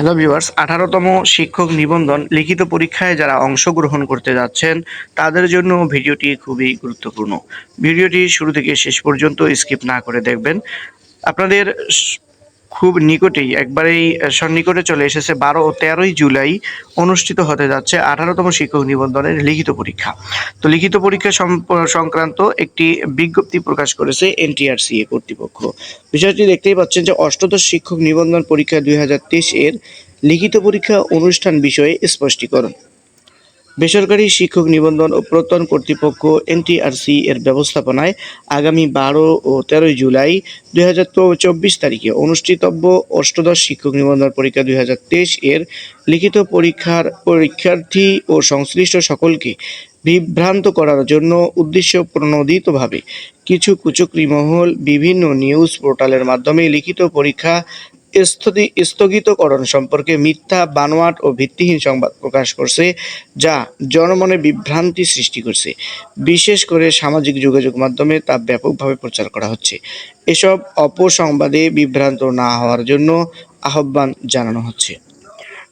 Hello viewers আঠারোতম শিক্ষক নিবন্ধন লিখিত পরীক্ষায় যারা অংশগ্রহণ করতে যাচ্ছেন, তাদের জন্য ভিডিওটি খুবই গুরুত্বপূর্ণ। ভিডিওটি শুরু থেকে শেষ পর্যন্ত স্কিপ না করে দেখবেন। আপনাদের খুব নিকটেই, একবারেই সন্নিকটে চলে এসেছে বারো ও তেরোই জুলাই, অনুষ্ঠিত হতে যাচ্ছে আঠারোতম শিক্ষক নিবন্ধনের লিখিত পরীক্ষা। তো লিখিত পরীক্ষা সংক্রান্ত একটি বিজ্ঞপ্তি প্রকাশ করেছে এনটিআরসিএ কর্তৃপক্ষ। বিষয়টি দেখতেই পাচ্ছেন যে অষ্টদশ শিক্ষক নিবন্ধন পরীক্ষা দুই হাজার তেইশ এর লিখিত পরীক্ষা অনুষ্ঠান বিষয়ে স্পষ্টীকরণ। বেসরকারি শিক্ষক নিবন্ধন ও প্রত্যয়ন কর্তৃপক্ষ এনটিআরসি এর ব্যবস্থাপনায় আগামী বারো ও তেরোই জুলাই দুই হাজার চব্বিশ তারিখে অনুষ্ঠিতব্য অষ্টদশ শিক্ষক নিবন্ধন পরীক্ষা দুই এর লিখিত পরীক্ষার পরীক্ষার্থী ও সংশ্লিষ্ট সকলকে বিভ্রান্ত করার জন্য উদ্দেশ্য প্রণোদিতভাবে কিছু কুচক্রী মহল বিভিন্ন নিউজ পোর্টালের মাধ্যমে লিখিত পরীক্ষা স্থগিতকরণ সম্পর্কে মিথ্যা, বানোয়াট ও ভিত্তিহীন সংবাদ প্রকাশ করছে, যা জনমনে বিভ্রান্তি সৃষ্টি করছে। বিশেষ করে সামাজিক যোগাযোগ মাধ্যমে তা ব্যাপকভাবে প্রচার করা হচ্ছে। এসব অপসংবাদে বিভ্রান্ত না হওয়ার জন্য আহ্বান জানানো হচ্ছে।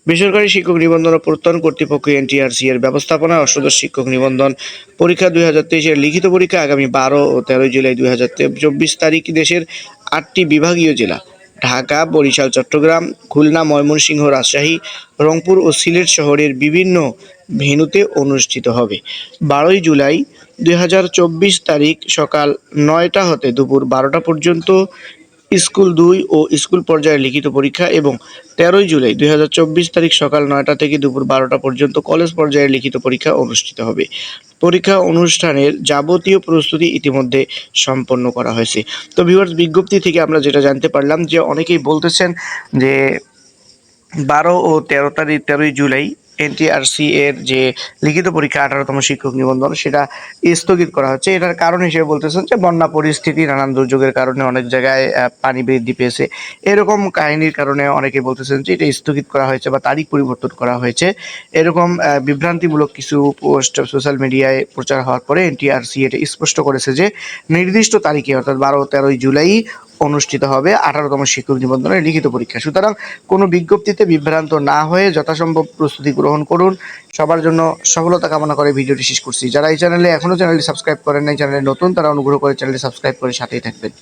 বেসরকারি শিক্ষক নিবন্ধন ও প্রত্যয়ন কর্তৃপক্ষ এনটিআরসি এর ব্যবস্থাপনায় অষ্টদশ শিক্ষক নিবন্ধন পরীক্ষা দুই হাজার তেইশের লিখিত পরীক্ষা আগামী বারো ও তেরোই জুলাই দুই হাজার চব্বিশ তারিখ দেশের আটটি বিভাগীয় জেলা। ঢাকা, বরিশাল, চট্টগ্রাম, খুলনা, ময়মনসিংহ, রাজশাহী, রংপুর ও সিলেট শহরের বিভিন্ন ভেন্যুতে অনুষ্ঠিত হবে। বারোই জুলাই দুই হাজার চব্বিশ তারিখ সকাল নয়টা হতে দুপুর বারোটা পর্যন্ত স্কুল দুই ও স্কুল পর্যায়ে লিখিত পরীক্ষা এবং তেরোই জুলাই দুই হাজার চব্বিশ তারিখ সকাল নয়টা থেকে দুপুর বারোটা পর্যন্ত কলেজ পর্যায়ে লিখিত পরীক্ষা অনুষ্ঠিত হবে। পরীক্ষা অনুষ্ঠানের যাবতীয় প্রস্তুতি ইতিমধ্যে সম্পন্ন করা হয়েছে। তো ভিউয়ার্স বিজ্ঞপ্তি থেকে আমরা যেটা জানতে পারলাম যে অনেকেই বলতেছেন যে বারো ও তেরো তারিখ, তেরোই জুলাই এনটিআরসি এর যে লিখিত পরীক্ষা আঠারোতম শিক্ষক নিবন্ধন, সেটা স্থগিত করা হচ্ছে। এটার কারণ হিসেবে বলতেছেন যে, বন্যা পরিস্থিতি, নানান দুর্যোগের কারণে অনেক জায়গায় পানি বৃদ্ধি পেয়েছে। এরকম কাহিনীর কারণে অনেকে বলতেছেন যে, এটা স্থগিত করা হয়েছে বা তারিখ পরিবর্তন করা হয়েছে। এরকম বিভ্রান্তিমূলক কিছু পোস্ট সোশ্যাল মিডিয়ায় প্রচার হওয়ার পরে এনটিআরসি এটা স্পষ্ট করেছে যে, নির্দিষ্ট তারিখে, অর্থাৎ বারো তেরোই জুলাই অনুষ্ঠিত হবে আঠারোতম শিক্ষক নিবন্ধনের লিখিত পরীক্ষা। সুতরাং কোনো বিজ্ঞপ্তিতে বিভ্রান্ত না হয়ে যথাসম্ভব প্রস্তুতি গ্রহণ করুন। সবার জন্য সফলতা কামনা করে ভিডিওটি শেষ করছি। যারা এই চ্যানেলে এখনও চ্যানেলটি সাবস্ক্রাইব করেন নাই, চ্যানেলে নতুন, তারা অনুগ্রহ করে চ্যানেলটি সাবস্ক্রাইব করে সাথেই থাকবেন।